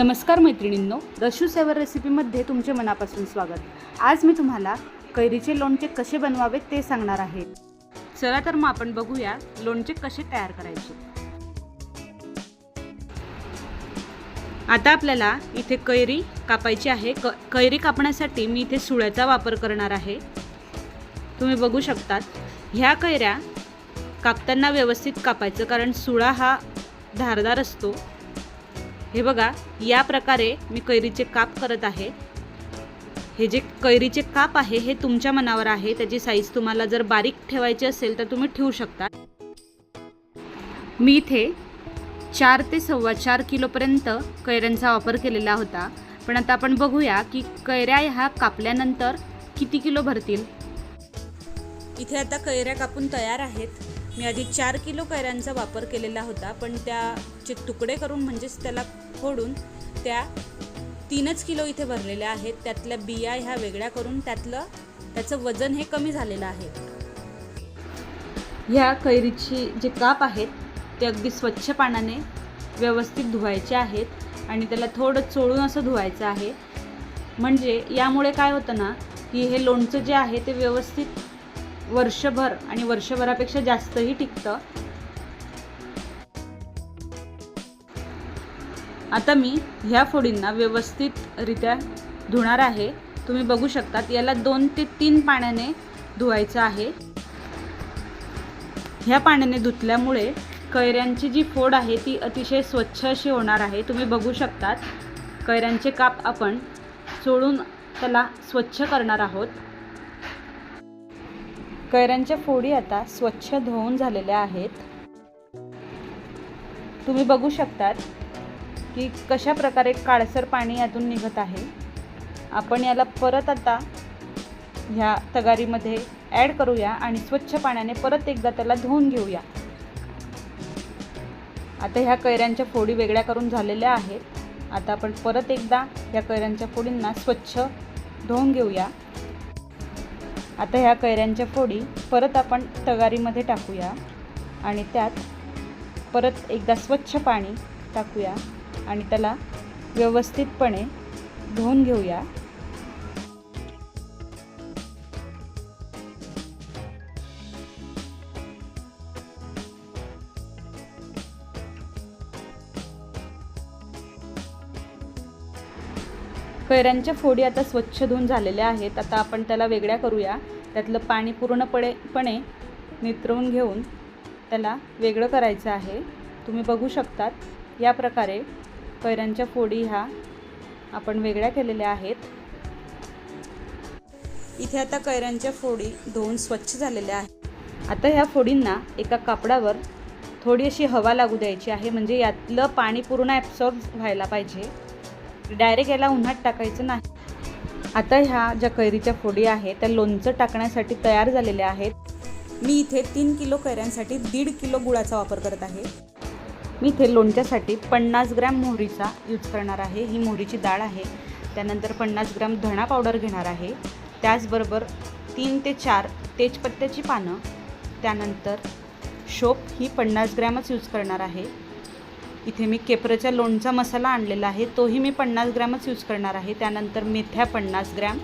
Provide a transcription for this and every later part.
नमस्कार मैत्रिणींनो रशू सेवर रेसिपीमध्ये तुमचे मनापासून स्वागत. आज मी तुम्हाला कैरीचे लोणचे कसे बनवावेत ते सांगणार आहे. चला तर मग आपण बघूया लोणचे कसे तयार करायचे. आता आपल्याला इथे कैरी कापायची आहे. क कैरी कापण्यासाठी मी इथे सुळ्याचा वापर करणार आहे. तुम्ही बघू शकतात ह्या कैऱ्या कापताना व्यवस्थित कापायचं कारण सुळा हा धारदार असतो. हे बघा या प्रकारे मी कैरीचे काप करत आहे. हे जे कैरीचे काप आहे हे तुमच्या मनावर आहे. त्याची साईज तुम्हाला जर बारीक ठेवायची असेल तर तुम्ही ठेवू शकता. मी इथे चार ते सव्वा चार किलोपर्यंत कैऱ्यांचा वापर केलेला होता. पण आता आपण बघूया की कैऱ्या ह्या कापल्यानंतर किती किलो भरतील? इथे आता कैऱ्या कापून तयार आहेत. मी आधी चार किलो कैऱ्यांचा वापर केलेला होता पण त्याचे तुकडे करून म्हणजेच त्याला फोडून त्या तीनच किलो इथे भरलेल्या आहेत. त्यातल्या बिया ह्या वेगळ्या करून त्यातलं त्याचं वजन हे कमी झालेलं आहे. ह्या कैरीची जे काप आहेत ते अगदी स्वच्छ पाण्याने व्यवस्थित धुवायचे आहेत आणि त्याला थोडं चोळून असं धुवायचं आहे. म्हणजे यामुळे काय होतं ना की हे लोणचं जे आहे ते व्यवस्थित वर्षभर आणि वर्षभरापेक्षा जास्तही टिकतं. आता मी ह्या फोडींना व्यवस्थितरित्या धुणार आहे. तुम्ही बघू शकतात याला दोन ते तीन पाण्याने धुवायचं आहे. ह्या पाण्याने धुतल्यामुळे कैऱ्यांची जी फोड आहे ती अतिशय स्वच्छ अशी होणार आहे. तुम्ही बघू शकतात कैऱ्यांचे काप आपण चोळून त्याला स्वच्छ करणार आहोत. कैऱ्यांच्या फोडी आता स्वच्छ धुवून झालेल्या आहेत. तुम्ही बघू शकतात की कशा प्रकारे काळसर पाणी यातून निघत आहे. आपण याला परत आता ह्या तगारीमध्ये ॲड करूया आणि स्वच्छ पाण्याने परत एकदा त्याला धुवून घेऊया. आता ह्या कैऱ्यांच्या फोडी वेगळ्या करून झालेल्या आहेत. आता आपण परत एकदा या कैऱ्यांच्या फोडींना स्वच्छ धुवून घेऊया. आता ह्या कैऱ्यांच्या फोडी परत आपण तगारीमध्ये टाकूया. आणि त्यात परत एकदा स्वच्छ पाणी टाकूया. आणि त्याला व्यवस्थितपणे धुवून घेऊया. कैऱ्यांच्या फोडी आता स्वच्छ धुवून झालेल्या आहेत. आता आपण त्याला वेगळ्या करूया. त्यातलं पाणी पूर्णपणे नितरवून घेऊन त्याला वेगळं करायचं आहे. तुम्ही बघू शकतात या प्रकारे कैऱ्यांच्या फोडी ह्या आपण वेगळ्या केलेल्या आहेत. इथे आता कैऱ्यांच्या फोडी धुवून स्वच्छ झालेल्या आहेत. आता ह्या फोडींना एका कापडावर थोडी अशी हवा लागू द्यायची आहे. म्हणजे यातलं पाणी पूर्ण ॲब्सॉर्ब व्हायला पाहिजे. डायरेक्ट याला उन्हात टाकायचं नाही. आता ह्या ज्या कैरीच्या फोडी आहेत त्या लोणचं टाकण्यासाठी तयार झालेल्या आहेत. मी इथे तीन किलो कैऱ्यांसाठी दीड किलो गुळाचा वापर करत आहे. मी इथे लोणच्यासाठी पन्नास ग्रॅम मोहरीचा यूज करणार आहे. ही मोहरीची डाळ आहे. त्यानंतर पन्नास ग्रॅम धणा पावडर घेणार आहे. त्याचबरोबर तीन ते चार तेजपत्त्याची पानं. त्यानंतर शोप ही पन्नास ग्रॅमच यूज करणार आहे. इथे मी केपरच्या लोणचा मसाला आणलेला आहे. तोही मी पन्नास ग्रॅमच यूज करणार आहे. त्यानंतर मेथ्या पन्नास ग्रॅम.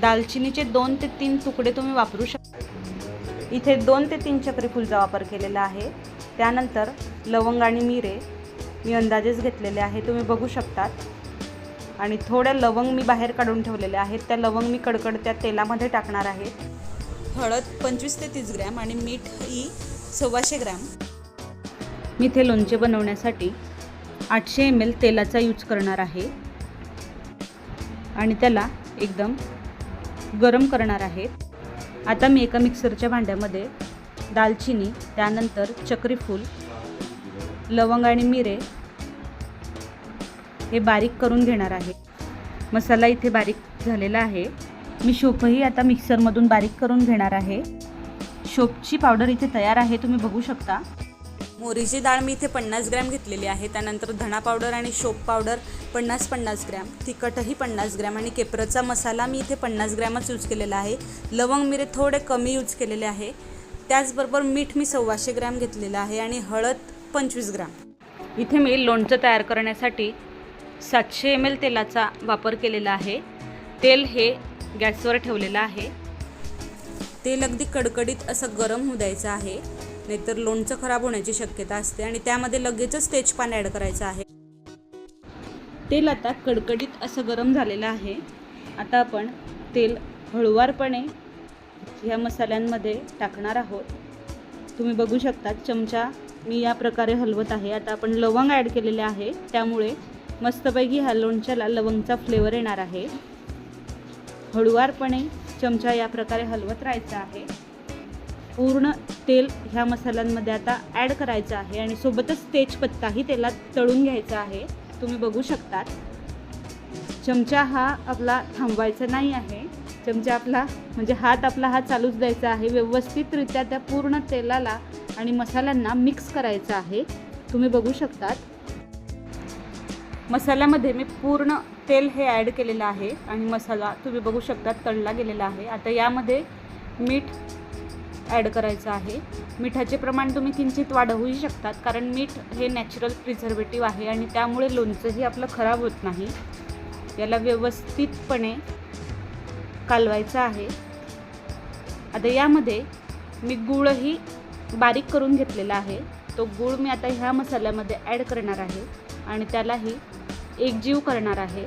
दालचिनीचे दोन ते तीन तुकडे तुम्ही वापरू शकता इथे दोन ते तीन चक्री फुलचा वापर केलेला आहे. त्यानंतर लवंग आणि मिरे मी अंदाजेच घेतलेले आहे. तुम्ही बघू शकतात. आणि थोड्या लवंग मी बाहेर काढून ठेवलेल्या आहेत. त्या लवंग मी कडकडत्या तेलामध्ये टाकणार आहे. हळद पंचवीस ते तीस ग्रॅम आणि मीठ ही सव्वाशे ग्रॅम. मी इथे लोणचे बनवण्यासाठी आठशे एम एल तेलाचा यूज करणार आहे. आणि त्याला एकदम गरम करणार आहे. आता मी एका मिक्सरच्या भांड्यामध्ये दालचिनी त्यानंतर चक्रीफूल लवंग आणि मिरे हे बारीक करून घेणार आहे. मसाला इथे बारीक झालेला आहे. मी शोपही आता मिक्सरमधून बारीक करून घेणार आहे. शोपची पावडर इथे तयार आहे तुम्ही बघू शकता. मोहरीची डाळ मी इथे पन्नास ग्रॅम घेतलेली आहे. त्यानंतर धणा पावडर आणि शोप पावडर पन्नास पन्नास ग्रॅम तिखटही पन्नास ग्रॅम आणि केपरचा मसाला मी इथे पन्नास ग्रॅमच यूज केलेला आहे. लवंग मिरे थोडे कमी यूज केलेले आहे. त्याचबरोबर मीठ मी सव्वाशे ग्रॅम घेतलेलं आहे आणि हळद पंचवीस ग्रॅम. इथे मी लोणचं तयार करण्यासाठी सातशे एम एल तेलाचा वापर केलेला आहे. तेल हे गॅसवर ठेवलेलं आहे. तेल अगदी कडकडीत असं गरम होऊ द्यायचं आहे. नाहीतर लोणचं खराब होण्याची शक्यता असते आणि त्यामध्ये लगेचच तेजपान ॲड करायचं आहे. तेल आता कडकडीत असं गरम झालेलं आहे. आता आपण तेल हळुवारपणे ह्या मसाल्यांमध्ये टाकणार आहोत. तुम्ही बघू शकता चमचा मी या प्रकारे हलवत आहे. आता आपण लवंग ॲड केलेले आहे. त्यामुळे मस्तपैकी ह्या लोणच्याला लवंगचा फ्लेवर येणार आहे. हळुवारपणे चमचा या प्रकारे हलवत राहायचा आहे. पूर्ण तेल ह्या मसाल्यांमध्ये आता ॲड करायचं आहे आणि सोबतच तेजपत्ताही तेलात तळून घ्यायचा आहे. तुम्ही बघू शकतात. चमचा हा आपला थांबवायचा नाही आहे. चमचा आपला म्हणजे हात आपला हा चालूच द्यायचा आहे. व्यवस्थितरित्या त्या पूर्ण तेलाला आणि मसाल्यांना मिक्स करायचा आहे. तुम्ही बघू शकतात. मसाल्यामध्ये मी पूर्ण तेल हे ॲड केलेलं आहे आणि मसाला तुम्ही बघू शकता तळला गेलेला आहे. आता यामध्ये मीठ ॲड करायचं आहे. मिठाचे प्रमाण तुम्ही किंचित वाढवूही शकतात कारण मीठ हे नॅचरल प्रिझर्वेटिव्ह आहे आणि त्यामुळे लोणचंही आपलं खराब होत नाही. याला व्यवस्थितपणे कालवायचं आहे. आता यामध्ये मी गूळही बारीक करून घेतलेला आहे. तो गूळ मी आता ह्या मसाल्यामध्ये ॲड करणार आहे आणि त्यालाही एकजीव करणार आहे.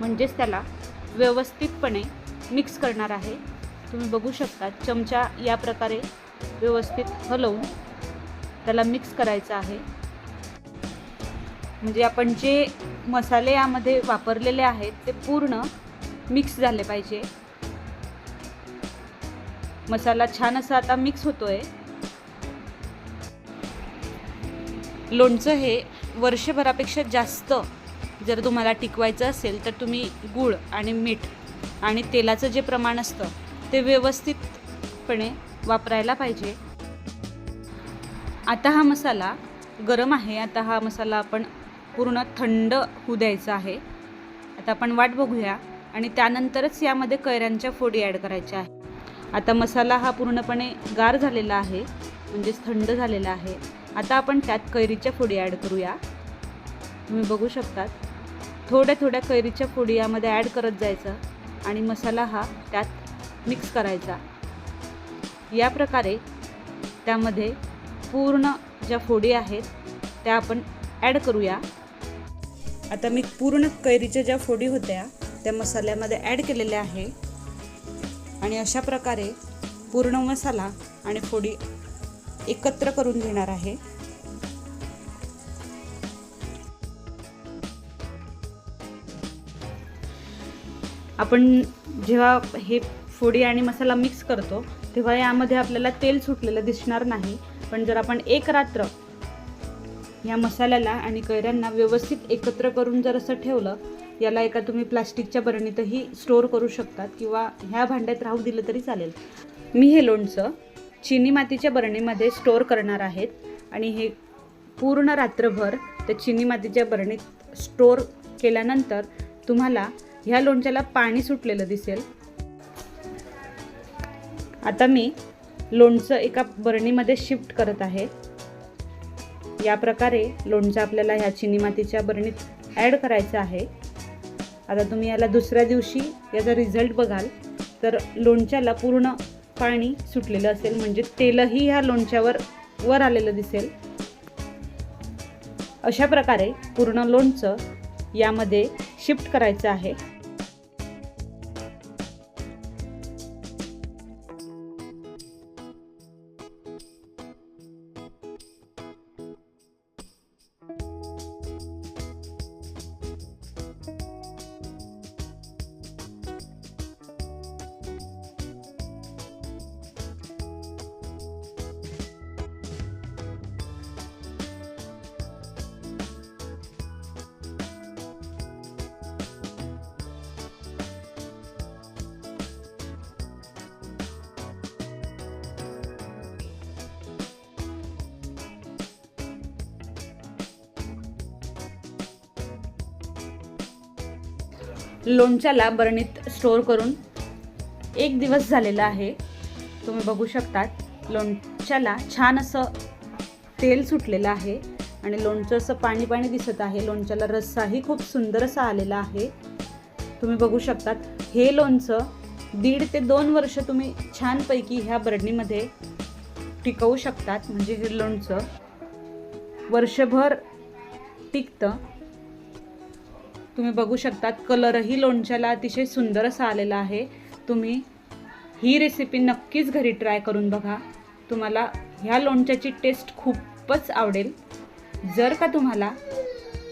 म्हणजेच त्याला व्यवस्थितपणे मिक्स करणार आहे. तुम्ही बघू शकता चमचा या प्रकारे व्यवस्थित हलवून त्याला मिक्स करायचं आहे. म्हणजे आपण जे मसाले यामध्ये वापरलेले आहेत ते पूर्ण मिक्स झाले पाहिजे. मसाला छान असा आता मिक्स होतोय. लोणचं हे वर्षभरापेक्षा जास्त जर तुम्हाला टिकवायचं असेल तर तुम्ही गूळ आणि मीठ आणि तेलाचं जे प्रमाण असतं ते व्यवस्थितपणे वापरायला पाहिजे. आता हा मसाला गरम आहे. आता हा मसाला आपण पूर्ण थंड होऊ द्यायचा आहे. आता आपण वाट बघूया आणि त्यानंतरच यामध्ये कैऱ्यांच्या फोडी ॲड करायच्या आहे आता मसाला हा पूर्णपणे गार झालेला आहे म्हणजेच थंड झालेला आहे. आता आपण त्यात कैरीच्या फोडी ॲड करूया. तुम्ही बघू शकतात थोड्या थोड्या कैरीच्या फोडी यामध्ये ॲड करत जायचं आणि मसाला हा त्यात मिक्स करायचा. या प्रकारे त्यामध्ये पूर्ण ज्या फोडी आहेत त्या आपण ॲड करूया. आता मी पूर्ण कैरीच्या ज्या फोडी होत्या त्या मसाल्यामध्ये ॲड केलेल्या आहे. आणि अशा प्रकारे पूर्ण मसाला आणि फोडी एकत्र करून घेणार आहे. आपण जेव्हा हे फोडी आणि मसाला मिक्स करतो तेव्हा यामध्ये आपल्याला तेल सुटलेलं दिसणार नाही. पण जर आपण एक रात्र या मसाल्याला आणि कैऱ्यांना व्यवस्थित एकत्र करून जर असं ठेवलं याला एका तुम्ही प्लास्टिकच्या बरणीतही स्टोअर करू शकतात किंवा ह्या भांड्यात राहू दिलं तरी चालेल. मी हे लोणचं चिनी मातीच्या बरणीमध्ये स्टोअर करणार आहेत आणि हे पूर्ण रात्रभर त्या चिनी मातीच्या बरणीत स्टोअर केल्यानंतर तुम्हाला ह्या लोणच्याला पाणी सुटलेलं दिसेल. आता मी लोणचं एका बरणीमध्ये शिफ्ट करत आहे. या प्रकारे लोणचं आपल्याला ह्या चिनी मातीच्या बरणीत ॲड करायचं आहे. आता तुम्ही याला दुसऱ्या दिवशी याचा रिझल्ट बघाल तर लोणच्याला पूर्ण पाणी सुटलेलं असेल म्हणजे तेलही ह्या लोणच्यावर वर आलेलं दिसेल. अशा प्रकारे पूर्ण लोणचं यामध्ये शिफ्ट करायचं आहे. लोणच्याला बरणीत स्टोअर करून एक दिवस झालेला आहे. तुम्ही बघू शकतात लोणच्याला छान असं तेल सुटलेलं आहे आणि लोणचं असं पाणी पाणी दिसत आहे. लोणच्याला रस्साही खूप सुंदर असा आलेला आहे. तुम्ही बघू शकतात हे लोणचं दीड ते दोन वर्ष तुम्ही छानपैकी ह्या बरणीमध्ये टिकवू शकतात. म्हणजे हे लोणचं वर्षभर टिकतं. तुम्ही बघू शकतात कलरही लोणच्याला अतिशय सुंदर असा आलेला आहे. तुम्ही ही रेसिपी नक्कीच घरी ट्राय करून बघा. तुम्हाला ह्या लोणच्याची टेस्ट खूपच आवडेल. जर का तुम्हाला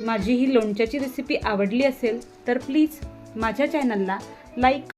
माझी ही लोणच्याची रेसिपी आवडली असेल तर प्लीज माझ्या चॅनलला लाईक